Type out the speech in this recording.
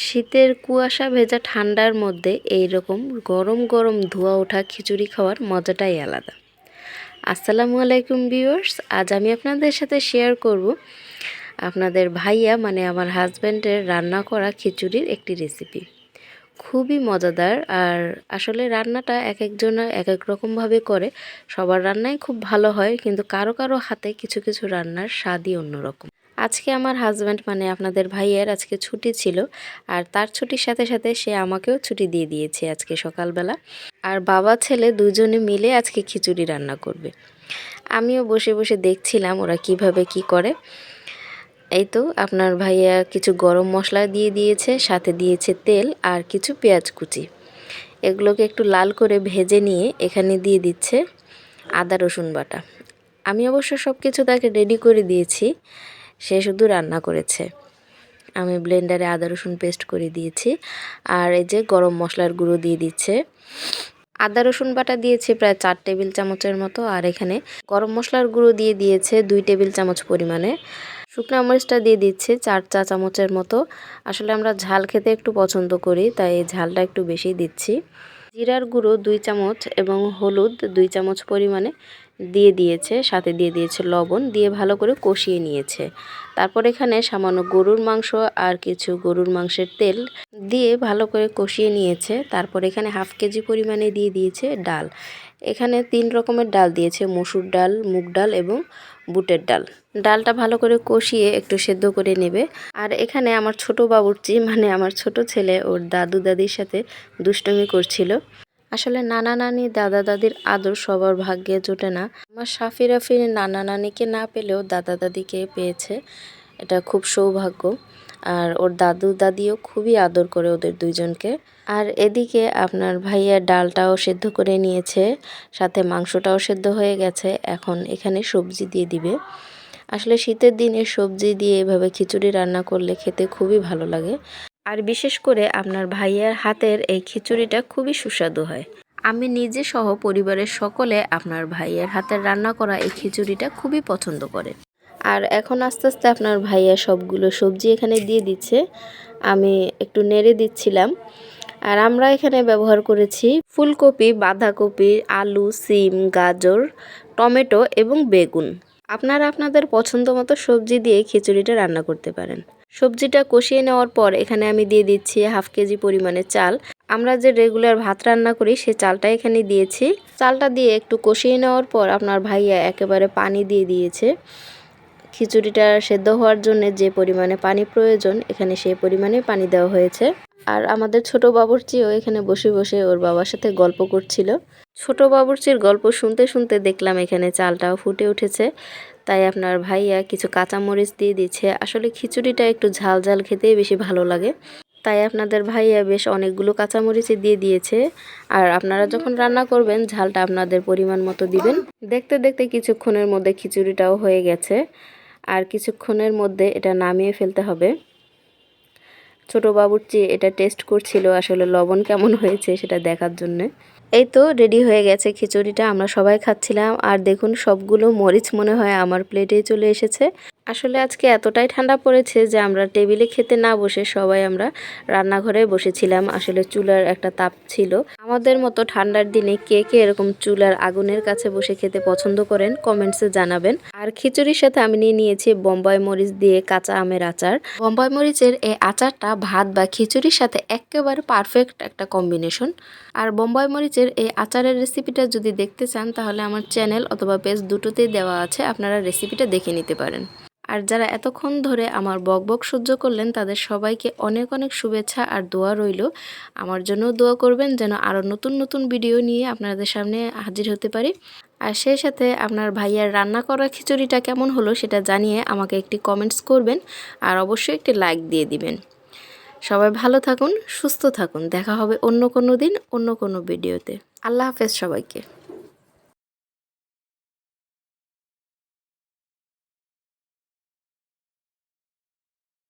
শীতের কুয়াশা ভেজা ঠান্ডার মধ্যে এই রকম গরম গরম ধোয়া ওঠা খিচুড়ি খাওয়ার মজাটাই আলাদা। আসসালামু আলাইকুম ভিউয়ার্স, আজ আমি আপনাদের সাথে শেয়ার করব আপনাদের ভাইয়া মানে আমার হাজব্যান্ডের রান্না করা খিচুড়ির একটি রেসিপি। খুবই মজাদার। আর আসলে রান্নাটা এক একজন এক এক রকমভাবে করে। সবার রান্নাই খুব ভালো হয়, কিন্তু কারও কারও হাতে কিছু কিছু রান্নার স্বাদই অন্যরকম। আজকে আমার হাজব্যান্ড মানে আপনাদের ভাইয়ের আজকে ছুটি ছিল, আর তার ছুটির সাথে সাথে সে আমাকেও ছুটি দিয়ে দিয়েছে আজকে সকালবেলা। আর বাবা, ছেলে দুজনে মিলে আজকে খিচুড়ি রান্না করবে। আমিও বসে বসে দেখছিলাম ওরা কীভাবে কি করে। এই তো আপনার ভাইয়া কিছু গরম মশলা দিয়ে দিয়েছে, সাথে দিয়েছে তেল আর কিছু পেঁয়াজ কুচি। এগুলোকে একটু লাল করে ভেজে নিয়ে এখানে দিয়ে দিচ্ছে আদা, রসুন বাটা। আমি অবশ্য সব কিছু তাকে রেডি করে দিয়েছি, সে শুধু রান্না করেছে। আমি ব্লেন্ডারে আদা, রসুন পেস্ট করে দিয়েছি। আর এই যে গরম মশলার গুঁড়ো দিয়ে দিচ্ছে। আদা, রসুন বাটা দিয়েছে প্রায় চার টেবিল চামচের মতো, আর এখানে গরম মশলার গুঁড়ো দিয়ে দিয়েছে দুই টেবিল চামচ পরিমাণে। শুকনো মরিচটা দিয়ে দিচ্ছে চার চা চামচের মতো। আসলে আমরা ঝাল খেতে একটু পছন্দ করি, তাই এই ঝালটা একটু বেশি দিচ্ছি। জিরার গুঁড়ো দুই চামচ এবং হলুদ দুই চামচ পরিমাণে। দিয়ে দিয়েছে, সাথে দিয়ে দিয়েছে লবণ, দিয়ে ভালো করে কষিয়ে নিয়েছে। তারপর এখানে সামান্য গরুর মাংস আর কিছু গরুর মাংসের তেল দিয়ে ভালো করে কষিয়ে নিয়েছে। তারপর এখানে হাফ কেজি পরিমাণে দিয়ে দিয়েছে ডাল। এখানে তিন রকমের ডাল দিয়েছে, মসুর ডাল, মুগ ডাল এবং বুটের ডাল। ডালটা ভালো করে কষিয়ে একটু সেদ্ধ করে নেবে। আর এখানে আমার ছোট বাবুর্চি মানে আমার ছোট ছেলে, ওর দাদু দাদির সাথে দুষ্টমি করছিল। আসলে নানা নানি দাদা দাদির আদর সবার ভাগ্যে জোটে না। আমার সাফি রাফির নানা নানিকে না পেলেও দাদা দাদিকে পেয়েছে, এটা খুব সৌভাগ্য। আর ওর দাদু দাদিও খুবই আদর করে ওদের দুইজনকে। আর এদিকে আপনার ভাইয়া ডালটাও সেদ্ধ করে নিয়েছে, সাথে মাংসটাও সেদ্ধ হয়ে গেছে, এখন এখানে সবজি দিয়ে দিবে। আসলে শীতের দিনে সবজি দিয়ে এভাবে খিচুড়ি রান্না করলে খেতে খুবই ভালো লাগে। আর বিশেষ করে আপনার ভাইয়ার হাতের এই খিচুড়িটা খুবই সুস্বাদু হয়। আমি নিজে সহ পরিবারের সকলে আপনার ভাইয়ের হাতের রান্না করা এই খিচুড়িটা খুবই পছন্দ করে। আর এখন আস্তে আস্তে আপনার ভাইয়া সবগুলো সবজি এখানে দিয়ে দিচ্ছে। আমি একটু নেড়ে দিচ্ছিলাম। আর আমরা এখানে ব্যবহার করেছি ফুলকপি, বাঁধাকপি, আলু, সিম, গাজর, টমেটো এবং বেগুন। আপনারা আপনাদের পছন্দ মতো সবজি দিয়ে খিচুড়িটা রান্না করতে পারেন। সবজিটা কষিয়ে নেওয়ার পর এখানে আমি দিয়ে দিচ্ছি হাফ কেজি পরিমাণে চাল। আমরা যে রেগুলার ভাত রান্না করি সে চালটা এখানে দিয়েছি। চালটা দিয়ে একটু কষিয়ে নেওয়ার পর আপনার ভাইয়া একেবারে পানি দিয়ে দিয়েছে। খিচুড়িটা সেদ্ধ হওয়ার জন্য যে পরিমাণে পানি প্রয়োজন, এখানে সেই পরিমাণে পানি দেওয়া হয়েছে। আর আমাদের ছোট বাবুর্চিও এখানে বসে বসে ওর বাবার সাথে গল্প করছিল। ছোট বাবুর্চির গল্প শুনতে শুনতে দেখলাম এখানে চালটাও ফুটে উঠেছে। তাই আপনার ভাইয়া কিছু কাঁচামরিচ দিয়ে দিচ্ছে। আসলে খিচুড়িটা একটু ঝাল ঝাল খেতেই বেশি ভালো লাগে। তাই আপনাদের ভাইয়া বেশ অনেকগুলো কাঁচামরিচই দিয়ে দিয়েছে। আর আপনারা যখন রান্না করবেন, ঝালটা আপনাদের পরিমাণ মতো দিবেন। দেখতে দেখতে কিছুক্ষণের মধ্যে খিচুড়িটাও হয়ে গেছে। আর কিছুক্ষণের মধ্যে এটা নামিয়ে ফেলতে হবে। ছোট বাবুর্চি এটা টেস্ট করছিল আসলে লবণ কেমন হয়েছে সেটা দেখার জন্যে। এই তো রেডি হয়ে গেছে খিচুড়িটা, আমরা সবাই খাচ্ছিলাম। আর দেখুন, সবগুলো মরিচ মনে হয় আমার প্লেটে চলে এসেছে। আসলে আজকে এতটাই ঠান্ডা পড়েছে যে আমরা টেবিলে খেতে না বসে সবাই আমরা রান্নাঘরে বসেছিলাম। আসলে চুলার একটা তাপ ছিল। আমাদের মতো ঠান্ডার দিনে কে কে এরকম চুলার আগুনের কাছে বসে খেতে পছন্দ করেন, কমেন্টসে জানাবেন। আর খিচুড়ির সাথে আমি নিয়ে নিয়েছি বোম্বাই মরিচ দিয়ে কাঁচা আমের আচার। বোম্বাই মরিচের এই আচারটা ভাত বা খিচুড়ির সাথে একেবারে পারফেক্ট একটা কম্বিনেশন আর বোম্বাই মরিচের এই আচারের রেসিপিটা যদি দেখতে চান, তাহলে আমার চ্যানেল অথবা পেজ দুটোতেই দেওয়া আছে। আপনারা রেসিপিটা দেখে নিতে পারেন। আর যারা এতক্ষণ ধরে আমার বক বক সহ্য করলেন, তাদের সবাইকে অনেক অনেক শুভেচ্ছা আর দোয়া রইল। আমার জন্য দোয়া করবেন যেন আরও নতুন নতুন ভিডিও নিয়ে আপনাদের সামনে হাজির হতে পারি। আর সেই সাথে আপনার ভাইয়ার রান্না করা খিচুড়িটা কেমন হলো সেটা জানিয়ে আমাকে একটি কমেন্টস করবেন আর অবশ্যই একটি লাইক দিয়ে দিবেন। সবাই ভালো থাকুন, সুস্থ থাকুন। দেখা হবে অন্য কোনো দিন, অন্য কোনো ভিডিওতে। আল্লাহ হাফেজ সবাইকে।